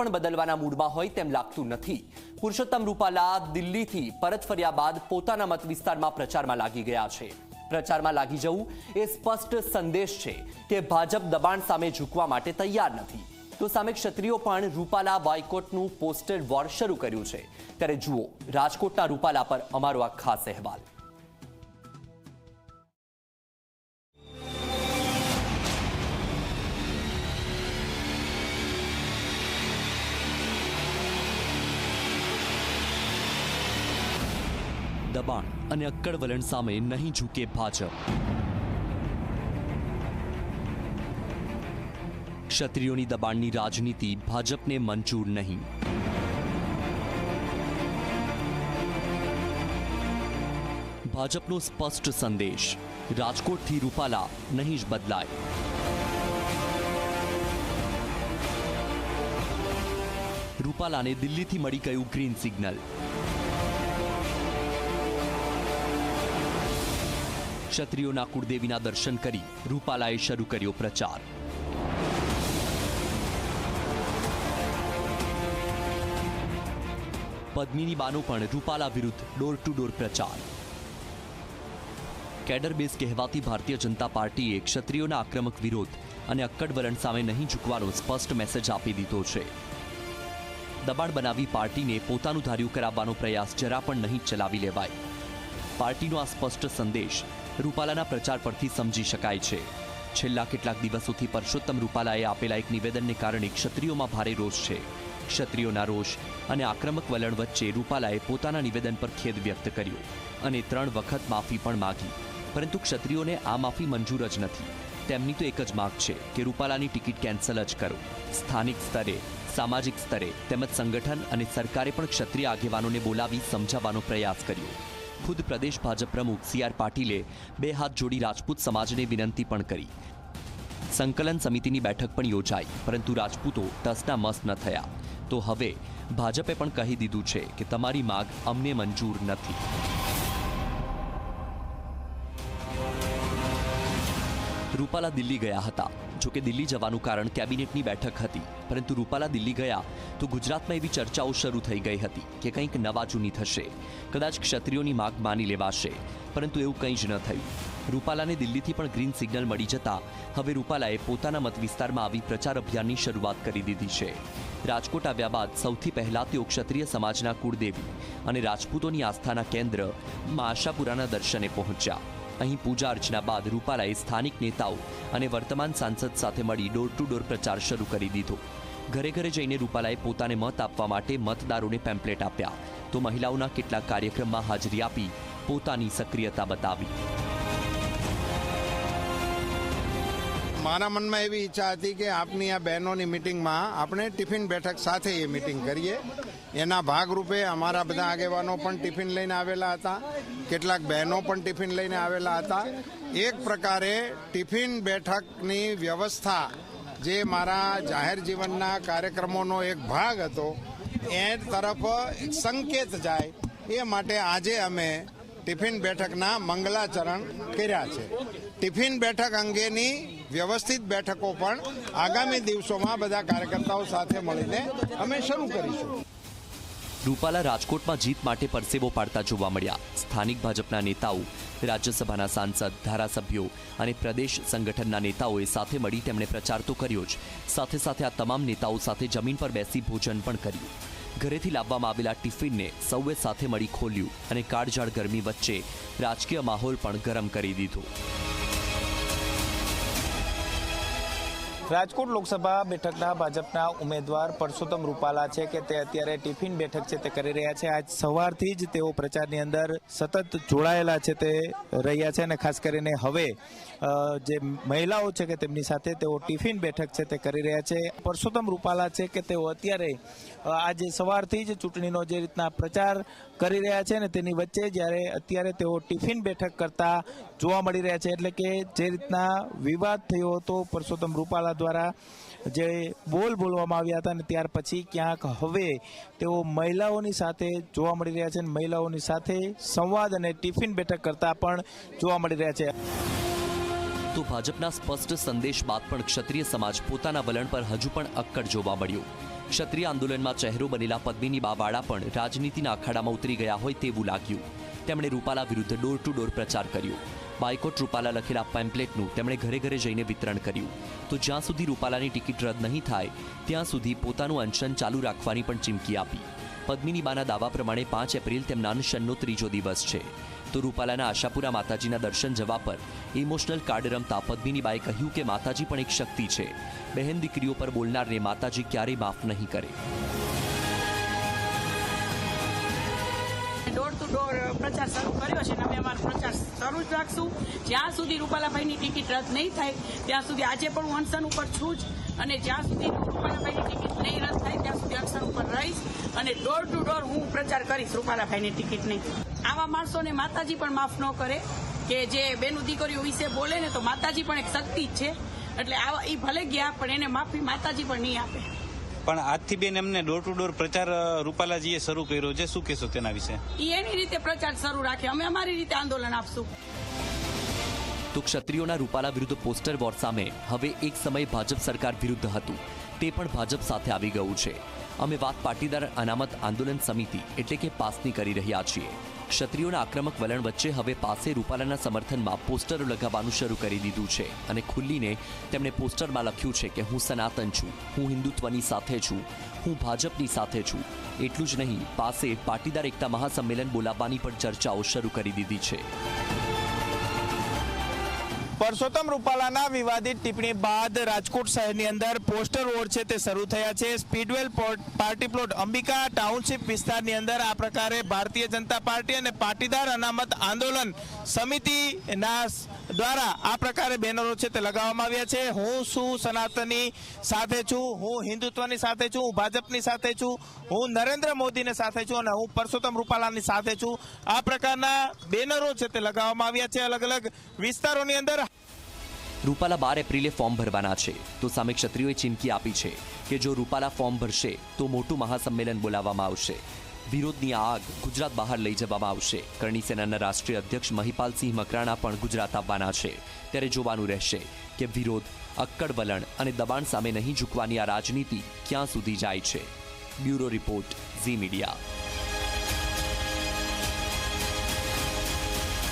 પણ બદલવાના મૂડમાં હોય તેમ લાગતું નથી. પુરુષોત્તમ રૂપાલા દિલ્હીથી પરત ફર્યા બાદ પોતાના મત વિસ્તારમાં પ્રચારમાં લાગી ગયા છે. પ્રચારમાં લાગી જવું એ સ્પષ્ટ સંદેશ છે કે ભાજપ દબાણ સામે ઝૂકવા માટે તૈયાર નથી. તો સામે ક્ષત્રિયો પણ રૂપાલા બોયકોટનું પોસ્ટર વોર શરૂ કર્યું છે. ત્યારે જુઓ, રાજકોટના રૂપાલા પર અમારો આ ખાસ અહેવાલ. દબાણ અને અક્કડ વલણ સામે નહીં ઝૂકે ભાજપ. ક્ષત્રિયોની દબાણની રાજનીતિ ભાજપને મંજૂર નહીં. ભાજપનો સ્પષ્ટ સંદેશ, રાજકોટથી રૂપાલા નહીં જ બદલાય. રૂપાલાને દિલ્હીથી મળી ગયું ગ્રીન સિગ્નલ. ક્ષત્રિયોના કુળદેવીના દર્શન કરી રૂપાલાએ શરૂ કર્યો પ્રચાર. પદ્મિની બાનો પણ રૂપાલા વિરુદ્ધ ડોર ટુ ડોર પ્રચાર. કેડર બેઝ કહેવાતી ભારતીય જનતા પાર્ટીએ ક્ષત્રિયોના આક્રમક વિરોધ અને અક્કડ વલણ સામે નહીં ઝૂકવાનો સ્પષ્ટ મેસેજ આપી દીધો છે. દબાણ બનાવી પાર્ટીને પોતાનું ધાર્યું કરાવવાનો પ્રયાસ જરા પણ નહીં ચલાવી લેવાય. પાર્ટીનો આ સ્પષ્ટ સંદેશ રૂપાલાના પ્રચાર પરથી સમજી શકાય છે. છેલ્લા કેટલાક દિવસોથી પરસોત્તમ રૂપાલાએ આપેલા એક નિવેદનને કારણે ક્ષત્રિયોમાં ભારે રોષ છે. ક્ષત્રિયોના રોષ અને આક્રમક વલણ વચ્ચે રૂપાલાએ પોતાના નિવેદન પર ખેદ વ્યક્ત કર્યો અને ત્રણ વખત માફી પણ માગી. પરંતુ ક્ષત્રિયોને આ માફી મંજૂર જ નથી. તેમની તો એક જ માગ છે કે રૂપાલાની ટિકિટ કેન્સલ જ કરો. સ્થાનિક સ્તરે, સામાજિક સ્તરે તેમજ સંગઠન અને સરકારે પણ ક્ષત્રિય આગેવાનોને બોલાવી સમજાવવાનો પ્રયાસ કર્યો. ખુદ પ્રદેશ ભાજપ પ્રમુખ સી આર પાટીલે બે હાથ જોડી રાજપૂત સમાજને વિનંતી પણ કરી. સંકલન સમિતિની બેઠક પણ યોજાઈ, પરંતુ રાજપૂતો ટસના મસ્ત ન થયા. તો હવે ભાજપે પણ કહી દીધું છે કે તમારી માગ અમને મંજૂર નથી. રૂપાલા દિલ્હી ગયા હતા. જોકે દિલ્હી જવાનું કારણ કેબિનેટની બેઠક હતી. પરંતુ રૂપાલા દિલ્હી ગયા તો ગુજરાતમાં એવી ચર્ચાઓ શરૂ થઈ ગઈ હતી કે કંઈક નવા જૂની થશે. કદાચ ક્ષત્રિયોની માગ માની લેવાશે. પરંતુ એવું કંઈ જ ન થયું. રૂપાલાને દિલ્હીથી પણ ગ્રીન સિગ્નલ મળી જતા હવે રૂપાલાએ પોતાના મત વિસ્તારમાં આવી પ્રચાર અભિયાનની શરૂઆત કરી દીધી છે. રાજકોટ આવ્યા બાદ સૌથી પહેલા તેઓ ક્ષત્રિય સમાજના કુળદેવી અને રાજપૂતોની આસ્થાના કેન્દ્ર માશાપુરાના દર્શને પહોંચ્યા. અહીં પૂજા અર્ચના બાદ રૂપાલાએ સ્થાનિક નેતાઓ અને વર્તમાન સાંસદ સાથે મળી ડોર ટુ ડોર પ્રચાર શરૂ કરી દીધો. ઘરે ઘરે જઈને રૂપાલાએ પોતાને મત આપવા માટે મતદારોને પેમ્પલેટ આપ્યા. તો મહિલાઓના કેટલાક કાર્યક્રમમાં હાજરી આપી પોતાની સક્રિયતા બતાવી. મારા મનમાં એવી ઈચ્છા હતી કે આપની આ બહેનોની મિટિંગમાં આપણે ટિફિન બેઠક સાથે એ મિટિંગ કરીએ. એના ભાગરૂપે અમારા બધા આગેવાનો પણ ટિફિન લઈને આવેલા હતા. કેટલાક બહેનો પણ ટિફિન લઈને આવેલા હતા. એક પ્રકારે ટિફિન બેઠકની વ્યવસ્થા જે મારા જાહેર જીવનના કાર્યક્રમોનો એક ભાગ હતો, એ તરફ સંકેત જાય. એ માટે આજે અમે ટિફિન બેઠકના મંગલાચરણ કર્યા છે. ટિફિન બેઠક અંગેની વ્યવસ્થિત બેઠકો પણ આગામી દિવસોમાં બધા કાર્યકર્તાઓ સાથે મળીને અમે શરૂ કરીશું. રૂપાલા રાજકોટમાં જીત માટે પરસેવો પાડતા જોવા મળ્યા. સ્થાનિક ભાજપના નેતાઓ, રાજ્યસભાના સાંસદ, ધારાસભ્યો અને પ્રદેશ સંગઠનના નેતાઓએ સાથે મળી તેમણે પ્રચાર તો કર્યો જ. સાથે સાથે આ તમામ નેતાઓ સાથે જમીન પર બેસી ભોજન પણ કર્યું. ઘરેથી લાવવામાં આવેલા ટિફિનને સૌએ સાથે મળી ખોલ્યું અને કાળઝાળ ગરમી વચ્ચે રાજકીય માહોલ પણ ગરમ કરી દીધો. રાજકોટ લોકસભા બેઠકના ભાજપના ઉમેદવાર પરસોત્તમ રૂપાલા છે કે તે અત્યારે ટિફિન બેઠક છે તે કરી રહ્યા છે. આજ સવારથી જ તેઓ પ્રચારની અંદર સતત જોડાયેલા છે તે રહ્યા છે અને ખાસ કરીને હવે જે મહિલાઓ છે કે તેમની સાથે તેઓ ટિફિન બેઠક છે તે કરી રહ્યા છે. પરસોત્તમ રૂપાલા છે કે તેઓ અત્યારે આજે સવારથી જ ચૂંટણીનો જે રીતના પ્રચાર કરી રહ્યા છે ને તેની વચ્ચે જ્યારે અત્યારે તેઓ ટિફિન બેઠક કરતા જોવા મળી રહ્યા છે, એટલે કે જે રીતના વિવાદ થયો હતો પરસોત્તમ રૂપાલા દ્વારા જે બોલ બોલવામાં આવ્યા હતા અને ત્યાર પછી ક્યાંક હવે તેઓ મહિલાઓની સાથે જોવા મળી રહ્યા છે મહિલાઓની સાથે સંવાદ અને ટિફિન બેઠક કરતા પણ જોવા મળી રહ્યા છે. તો ભાજપના સ્પષ્ટ સંદેશ બાદ પણ ક્ષત્રિય સમાજ પોતાના વલણ પર હજુ પણ અક્કડ જોવા મળ્યો. ક્ષત્રિય આંદોલનમાં ચહેરો બનેલા પદ્મિની બાવાળા પણ રાજનીતિના અખાડામાં ઉતરી ગયા હોય તેવું લાગ્યું. તેમણે રૂપાલા વિરુદ્ધ ડોર ટુ ડોર પ્રચાર કર્યો. બાયકોટ રૂપાલા લખેલા પેમ્પલેટનું તેમણે ઘરે ઘરે જઈને વિતરણ કર્યું. તો જ્યાં સુધી રૂપાલાની ટિકિટ રદ નહીં થાય, ત્યાં સુધી પોતાનું અનશન ચાલુ રાખવાની પણ ચીમકી આપી. પદ્મિની બાના દાવા પ્રમાણે પાંચ એપ્રિલ તેમના અનશનનો ત્રીજો દિવસ છે. તો રૂપાલાના આશાપુરા માતાજીના દર્શન જવા પર ઇમોશનલ કાર્ડ રમતા પદ્મિનીબાએ કહ્યું કે માતાજી પણ એક શક્તિ છે. બહેન દીકરીઓ પર બોલનારને માતાજી ક્યારેય માફ નહીં કરે. પ્રચાર શરૂ કર્યો છે અને અમે અમારો પ્રચાર શરૂ જ રાખશું. જ્યાં સુધી રૂપાલાભાઈની ટિકિટ રદ નહીં થાય, ત્યાં સુધી આજે પણ હું અનશન ઉપર છું જ. અને જ્યાં સુધી રૂપાલાભાઈની ટિકિટ નહીં રદ થાય, ત્યાં સુધી અનશન ઉપર રહીશ અને ડોર ટુ ડોર હું પ્રચાર કરીશ રૂપાલાભાઈની ટિકિટ નહીં આવા માણસોને માતાજી પણ માફ ન કરે કે જે બેનું દીકરીઓ વિશે બોલે ને તો માતાજી પણ એક શક્તિ જ છે. એટલે આવા એ ભલે ગયા, પણ એને માફી માતાજી પણ નહીં આપે. પણ આજથી બેન એમને ડોર ટુ ડોર પ્રચાર રૂપાલાજીએ શરૂ કર્યો છે. શું કહેશો તેના વિશે? એ એની રીતે પ્રચાર શરૂ રાખે. અમે અમારી રીતે આંદોલન આપશું. તો ક્ષત્રિયોના રૂપાલા વિરુદ્ધ પોસ્ટર વોર સામે હવે એક સમય ભાજપ સરકાર વિરુદ્ધ હતું. તે પણ ભાજપ સાથે આવી ગયું છે. અમે વાત પાટીદાર અનામત આંદોલન સમિતિ એટલે કે પાસની કરી રહ્યા છીએ. ક્ષત્રિયોના આક્રમક વલણ વચ્ચે હવે પાસે રૂપાલાના સમર્થનમાં પોસ્ટરો લગાવવાનું શરૂ કરી દીધું છે અને ખુલ્લીને તેમણે પોસ્ટરમાં લખ્યું છે કે હું સનાતન છું, હું હિન્દુત્વની સાથે છું, હું ભાજપની સાથે છું. એટલું જ નહીં, પાસે પાટીદાર એકતા મહાસંમેલન બોલાવવાની પણ ચર્ચાઓ શરૂ કરી દીધી છે. પરસોત્તમ રૂપાલાના વિવાદિત ટિપ્પણી બાદ રાજકોટ શહેરની અંદર પોસ્ટર વોર છે તે શરૂ થયા છે. Speedwell port- plot, Ambika township વિસ્તારની અંદર આ પ્રકારે ભારતીય જનતા પાર્ટી અને પાટીદાર અનામત આંદોલન સમિતિના દ્વારા આ પ્રકારે બેનરો છે તે લગાવવામાં આવ્યા છે. હું શું સનાતની સાથે છું? હું હિન્દુત્વની સાથે છું? હું ભાજપની સાથે છું? હું નરેન્દ્ર મોદીની સાથે છું અને હું પરસોત્તમ રૂપાલાની સાથે છું. આ પ્રકારના બેનરો છે તે લગાવવામાં આવ્યા છે અલગ અલગ વિસ્તારોની અંદર. રૂપાલા બાર એપ્રિલે ફોર્મ ભરવાના છે. તો સામે ક્ષત્રિયોએ ચીમકી આપી છે કે જો રૂપાલા ફોર્મ ભરશે, તો મોટું મહાસંમેલન બોલાવવામાં આવશે. વિરોધની આગ ગુજરાત બહાર લઈ જવામાં આવશે. કરણી સેનાના રાષ્ટ્રીય અધ્યક્ષ મહિપાલસિંહ મકરાણા પણ ગુજરાત આવવાના છે. ત્યારે જોવાનું રહેશે કે વિરોધ, અક્કડ વલણ અને દબાણ સામે નહીં ઝૂકવાની આ રાજનીતિ ક્યાં સુધી જાય છે. Bureau report, Zee media.